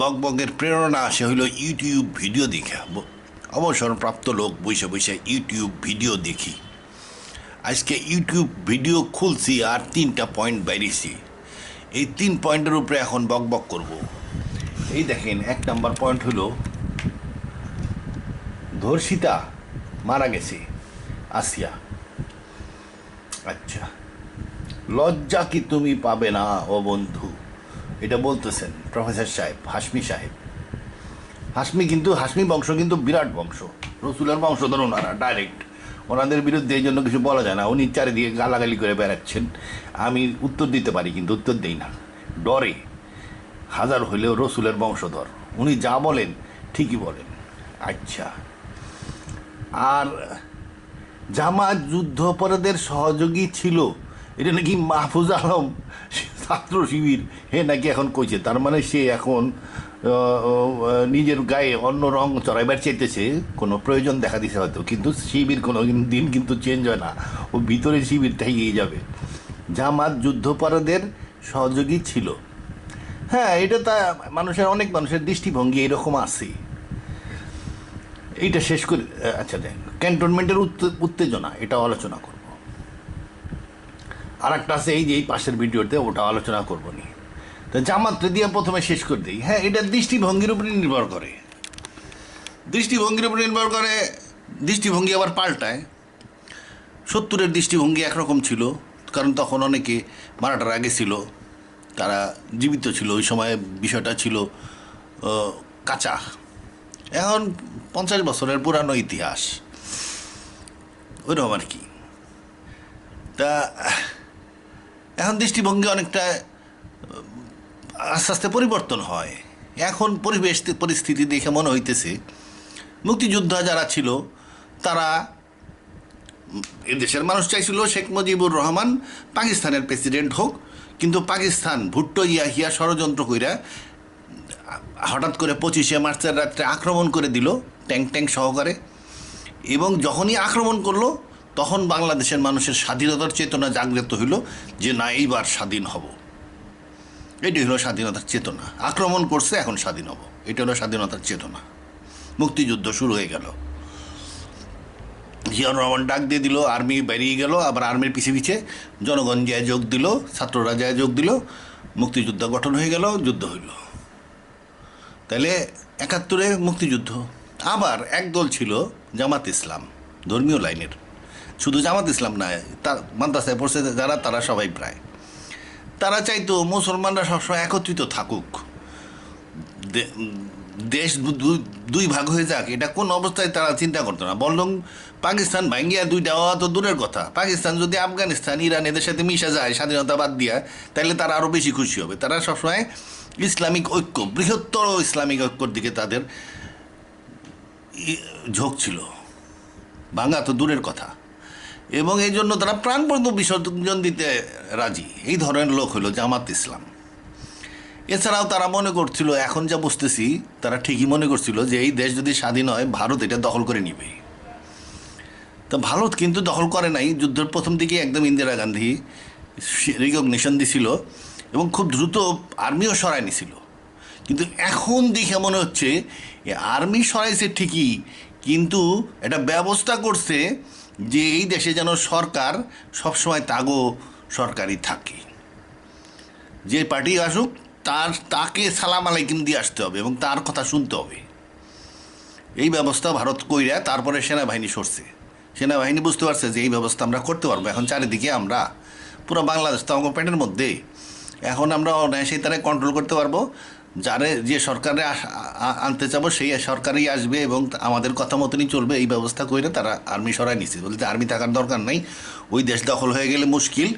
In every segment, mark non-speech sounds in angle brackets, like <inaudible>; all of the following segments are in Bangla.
বক বকের প্রেরণা আসে হইল ইউটিউব ভিডিও দেখা। অবসরপ্রাপ্ত লোক বসে বসে ইউটিউব ভিডিও দেখি। আজকে ইউটিউব ভিডিও খুলছি আর তিনটা পয়েন্ট বাইরেছি এই তিন পয়েন্টের উপরে এখন বক বক করব। এই দেখেন, এক নাম্বার পয়েন্ট হলো ধর্ষিতা মারা গেছে, আসিয়া। আচ্ছা লজ্জা কি তুমি পাবে না, ও বন্ধু? এটা বলতেছেন। প্রফেসর সাহেব হাসমি সাহেব। হাসমি কিন্তু হাসমি বংশ কিন্তু বিরাট বংশ। রসুলের বংশধর ওনারা ডাইরেক্ট ওনাদের বিরুদ্ধে এই জন্য কিছু বলা যায় না। উনি চারিদিকে গালাগালি করে বেড়াচ্ছেন। আমি উত্তর দিতে পারি, কিন্তু উত্তর দেই না। ডরে। হাজার হইলেও রসুলের বংশধর। উনি যা বলেন, ঠিকই বলেন। আচ্ছা। আর জামাত যুদ্ধাপরাধের সহযোগী ছিল। এটা নাকি মাহফুজ আলম? ছাত্র শিবির, হে নাকি এখন কইছে? তার মানে সে এখন নিজের গায়ে অন্য রং চড়াইবার চাইতেছে, কোনো প্রয়োজন দেখা দিছে হয়তো। কিন্তু শিবির কোনো দিন কিন্তু চেঞ্জ হয় না। ও ভিতরে শিবির থেকেই যাবে। জামাত যুদ্ধাপরাধের সহযোগী ছিল। হ্যাঁ এটা তা মানুষের, অনেক মানুষের দৃষ্টিভঙ্গি এরকম আছে। এইটা শেষ করে আচ্ছা দেখ ক্যান্টনমেন্টের উত্তে- উত্তেজনা এটা আলোচনা আর একটা আছে এই যে এই পাশের ভিডিওতে ওটা আলোচনা করব নি তো জামাতে দিয়ে প্রথমে শেষ করে দিই। হ্যাঁ এটা দৃষ্টিভঙ্গির উপরে নির্ভর করে। দৃষ্টিভঙ্গির উপরে নির্ভর করে, দৃষ্টিভঙ্গি আবার পাল্টায়। সত্তরের দৃষ্টিভঙ্গি একরকম ছিল, কারণ তখন অনেকে মারাটার আগে ছিল, তারা জীবিত ছিল, ওই সময় বিষয়টা ছিল কাঁচা। এখন পঞ্চাশ বছরের পুরানো ইতিহাস, ওইরকম আর কি। তা এখন দৃষ্টিভঙ্গি অনেকটা আস্তে আস্তে পরিবর্তন হয়। এখন পরিবেশ পরিস্থিতি দেখে মনে হইতেছে, মুক্তিযোদ্ধা যারা ছিল, তারা এদেশের মানুষ চাইছিল শেখ মুজিবুর রহমান পাকিস্তানের প্রেসিডেন্ট হোক, কিন্তু পাকিস্তান ভুট্টো, ইয়াহিয়া ষড়যন্ত্র কইরা, হঠাৎ করে পঁচিশে মার্চের রাত্রে আক্রমণ করে দিল ট্যাঙ্ক ট্যাঙ্ক সহকারে। এবং যখনই আক্রমণ করল তখন বাংলাদেশের মানুষের স্বাধীনতার চেতনা জাগ্রত হইল যে না, এইবার স্বাধীন হব। এটি হলো স্বাধীনতার চেতনা। আক্রমণ করছে, এখন স্বাধীন হব। এটা হলো স্বাধীনতার চেতনা। মুক্তিযুদ্ধ শুরু হয়ে গেল। জিয়াউর রহমান ডাক দিয়ে দিল, আর্মি বেরিয়ে গেল, আবার আর্মির পিছিয়ে পিছিয়ে জনগণ যায় যোগ দিল, ছাত্ররা যায় যোগ দিল, মুক্তিযুদ্ধ গঠন হয়ে গেল, যুদ্ধ হইল। তাহলে একাত্তরে মুক্তিযুদ্ধ। আবার একদল ছিল জামাত ইসলাম, ধর্মীয় লাইনের। শুধু জামাত ইসলাম না তার মাদ্রাসায় পড়ছে যারা, তারা সবাই প্রায়। তারা চাইতো মুসলমানরা সবসময় একত্রিত থাকুক। দেশ দুই ভাগ হয়ে যাক, এটা কোন অবস্থায় তারা চিন্তা করতো না। বরং পাকিস্তান ভাঙ্গিয়া দুইটা হওয়া তো দূরের কথা। পাকিস্তান যদি আফগানিস্তান, ইরান এদের সাথে মিশে যায়, স্বাধীনতা বাদ দিয়া তাহলে তারা আরও বেশি খুশি হবে। তারা সবসময় ইসলামিক ঐক্য, বৃহত্তর ইসলামিক ঐক্যর দিকে তাদের ঝোঁক ছিল। ভাঙা তো দূরের কথা। এবং এই জন্য তারা প্রাণবন্ত বিসর্জন দিতে রাজি। এই ধরনের লোক হলো জামাত ইসলাম। এছাড়াও তারা মনে করছিল, এখন যা বুঝতেছি, তারা ঠিকই মনে করছিল যে এই দেশ যদি স্বাধীন হয়, ভারত এটা দখল করে নিবে। তো ভারত কিন্তু দখল করে নাই, যুদ্ধের প্রথম দিকে একদম ইন্দিরা গান্ধী রিকগনিশন দিছিল এবং খুব দ্রুত আর্মিও সরাই নিছিল। কিন্তু এখন দেখে মনে হচ্ছে আর্মি সরাইছে ঠিকই, কিন্তু এটা ব্যবস্থা করছে যে এই দেশে যেন সরকার সবসময় তাগো সরকারি থাকে। যে পার্টি আসুক, তার, তাকে সালাম আলাইকুম দিয়ে আসতে হবে এবং তার কথা শুনতে হবে। এই ব্যবস্থা ভারত কইরা তারপরে সেনাবাহিনী সরছে। সেনাবাহিনী বুঝতে পারছে যে এই ব্যবস্থা আমরা করতে পারব। এখন চারিদিকে আমরা, পুরো বাংলাদেশ তো আমার পেটের মধ্যে, এখন আমরা অনায়াসে তারা কন্ট্রোল করতে পারব। যারে যে সরকারে আনতে চাবো সেই সরকারই আসবে এবং আমাদের কথা মতনই চলবে। এই ব্যবস্থা করে তারা আর্মি সরাই নিচ্ছে বলতে আর্মি থাকার দরকার নাই। ওই দেশ দখল হয়ে গেলে মুশকিল।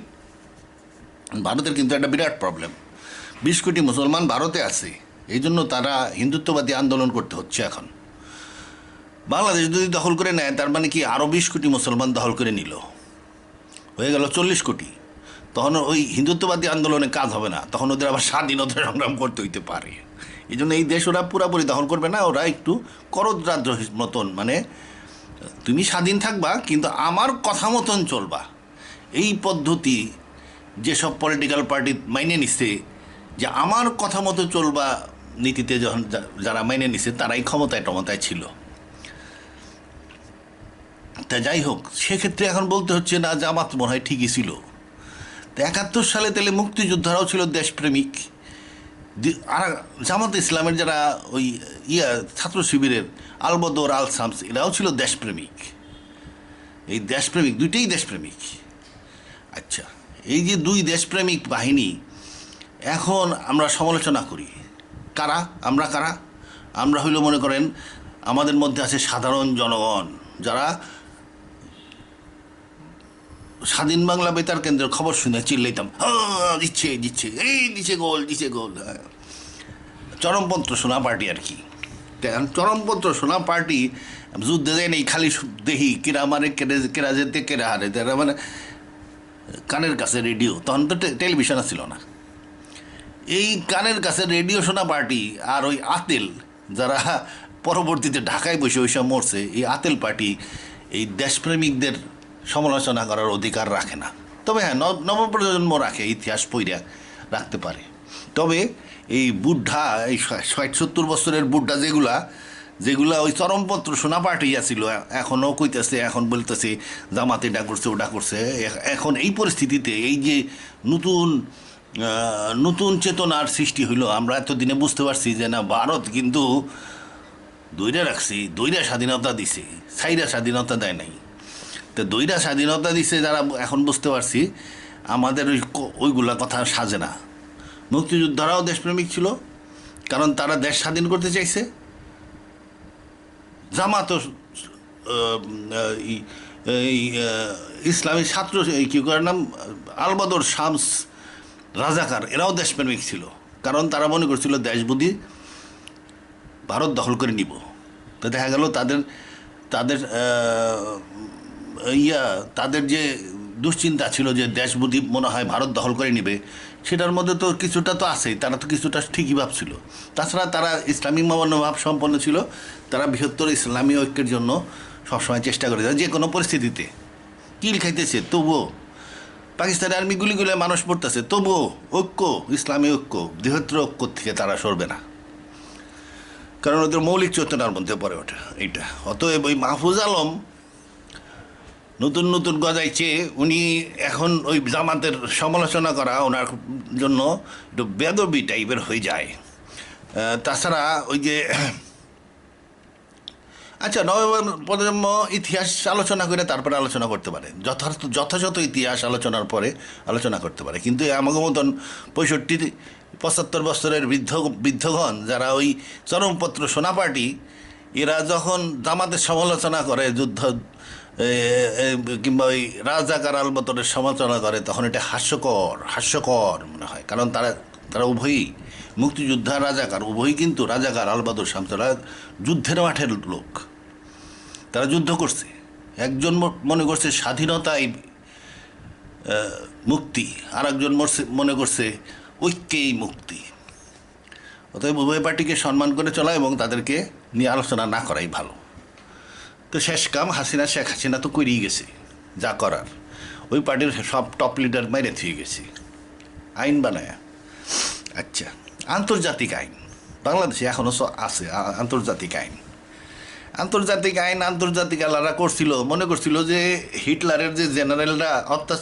ভারতের কিন্তু একটা বিরাট প্রবলেম বিশ কোটি মুসলমান ভারতে আছে। এই জন্য তারা হিন্দুত্ববাদী আন্দোলন করতে হচ্ছে এখন। বাংলাদেশ যদি দখল করে নেয়, তার মানে কি আরও বিশ কোটি মুসলমান দখল করে নিল? হয়ে গেল চল্লিশ কোটি। তখন ওই হিন্দুত্ববাদী আন্দোলনে কাজ হবে না। তখন ওদের আবার স্বাধীনতা সংগ্রাম করতে হইতে পারে। এই জন্য এই দেশ ওরা পুরাপুরি দখল করবে না, ওরা একটু করদ্রাদ্র মতন। মানে তুমি স্বাধীন থাকবা, কিন্তু আমার কথা মতন চলবা। এই পদ্ধতি যেসব পলিটিক্যাল পার্টি মাইনে নিচ্ছে যে আমার কথা মতো চলবা নীতিতে যখন যারা মেনে নিছে, তারাই ক্ষমতায় টমতায় ছিল। তা যাই হোক, সেক্ষেত্রে এখন বলতে হচ্ছে না জামাত মনে হয় ঠিকই ছিল। একাত্তর সালে তাহলে মুক্তিযোদ্ধারাও ছিল দেশপ্রেমিক। আর জামাত ইসলামের যারা ওই ইয়া, ছাত্র শিবিরের আলবদর আল শামস এরাও ছিল দেশপ্রেমিক। এই দেশপ্রেমিক, দুইটাই দেশপ্রেমিক। আচ্ছা এই যে দুই দেশপ্রেমিক বাহিনী, এখন আমরা সমালোচনা করি। কারা? আমরা কারা? আমরা হইল মনে করেন, আমাদের মধ্যে আছে সাধারণ জনগণ, যারা স্বাধীন বাংলা বেতার কেন্দ্রের খবর শুনে চিল্লাইতাম দিচ্ছে দিচ্ছে, এই দিচ্ছে গোল দিচ্ছে গোল। হ্যাঁ। চরমপন্ত্র সোনা পার্টি আর কি। চরমপন্ত্র সোনা পার্টি যুদ্ধে দেয় নেই, খালি দেখি কেরা মারে কেড়ে কেরা যেতে কেরা হারে। তারা মানে কানের কাছে রেডিও, তখন তো টেলিভিশন ছিল না। এই কানের কাছে রেডিও শোনা পার্টি আর ওই আতেল, যারা পরবর্তীতে ঢাকায় বসে ওই সব মরছে, এই আতেল পার্টি, এই দেশপ্রেমিকদের সমালোচনা করার অধিকার রাখে না। তবে হ্যাঁ নব- নবপ্রজন্ম রাখে, ইতিহাস পইরা রাখতে পারে। তবে এই বুদ্ধা এই ষাট সত্তর বছরের বুদ্ধা যেগুলা যেগুলা ওই চরমপত্র সোনা পার্টি ছিল এখনও কইতেছে, এখন বলতেছে, জামাতে এটা করছে, ওটা করছে। এখন এই পরিস্থিতিতে এই যে নতুন নতুন চেতনার সৃষ্টি হইল, আমরা এতদিনে বুঝতে পারছি যে না, ভারত কিন্তু দইরা রাখছি, দইরা স্বাধীনতা দিছে সাইরা স্বাধীনতা দেয় নাই। তো দইরা স্বাধীনতা দিছে যারা এখন বুঝতে পারছি, আমাদের ওই ওইগুলা কথা সাজে না। মুক্তিযোদ্ধারাও দেশপ্রেমিক ছিল, কারণ তারা দেশ স্বাধীন করতে চাইছে। জামাতও ইসলামী ছাত্র কি করে নাম? আলবদর শামস রাজাকার, এরাও দেশপ্রেমিক ছিল, কারণ তারা মনে করছিল দেশ বুদ্ধি ভারত দখল করে নিব। তো দেখা গেল তাদের তাদের ইয়া, তাদের যে দুশ্চিন্তা ছিল যে দেশ বুদ্ধি মনে হয় ভারত দখল করে নিবে, সেটার মধ্যে তো কিছুটা তো আছেই, তারা তো কিছুটা ঠিকই ভাবছিল। তাছাড়া তারা ইসলামী মনোভাব সম্পন্ন ছিল, তারা বৃহত্তর ইসলামী ঐক্যের জন্য সবসময় চেষ্টা করে যে কোনো পরিস্থিতিতে। কিল খাইতেছে, তবুও পাকিস্তানের আর্মি গুলি গুলি মানুষ পড়তেছে, তবুও ঐক্য, ইসলামী ঐক্য, বৃহত্তর ঐক্য থেকে তারা সরবে না। কারণ ওদের মৌলিক চেতনার মধ্যে পড়ে ওঠে, এইটা। অতএব ওই মাহফুজ আলম নতুন নতুন গজাইছে। উনি এখন ওই জামাতের সমালোচনা করা ওনার জন্য একটু বেদবি টাইপের হয়ে যায়। তাছাড়া ওই যে <clears throat> আচ্ছা নব প্রজন্ম ইতিহাস আলোচনা করে তারপরে আলোচনা করতে পারে। যথার্থ, যথাযথ ইতিহাস আলোচনার পরে আলোচনা করতে পারে। কিন্তু আমাকে মতন পঁয়ষট্টি পঁচাত্তর বছরের বৃদ্ধ, বৃদ্ধগণ যারা ওই চরমপত্র সোনা পার্টি এরা যখন জামাতের সমালোচনা করে, যুদ্ধ কিংবা ওই রাজাকার আলবতরের সমালোচনা করে, তখন এটা হাস্যকর হাস্যকর মনে হয়। কারণ তারা তারা উভয়ই মুক্তিযোদ্ধা, রাজাকার, উভয়ই কিন্তু রাজাকার আলবাদর শামস যুদ্ধের মাঠের লোক। তারা যুদ্ধ করছে। একজন মনে করছে স্বাধীনতাই মুক্তি আর একজন মনে করছে ঐক্যেই মুক্তি। অতএব উভয় পার্টিকে সম্মান করে চলা এবং তাদেরকে নিয়ে আলোচনা না করাই ভালো। তো শেষ কাম হাসিনা, শেখ হাসিনা তো করেই গেছে, যা করার। ওই পার্টির সব টপ লিডার মাইরে থুয়ে গেছে। আইন বানায়। আচ্ছা আন্তর্জাতিক আইন। বাংলাদেশে এখনও আছে আন্তর্জাতিক আইন। আন্তর্জাতিক আইন আন্তর্জাতিক আলারা করছিল, মনে করছিল যে হিটলারের যে জেনারেলরা অত্যাচার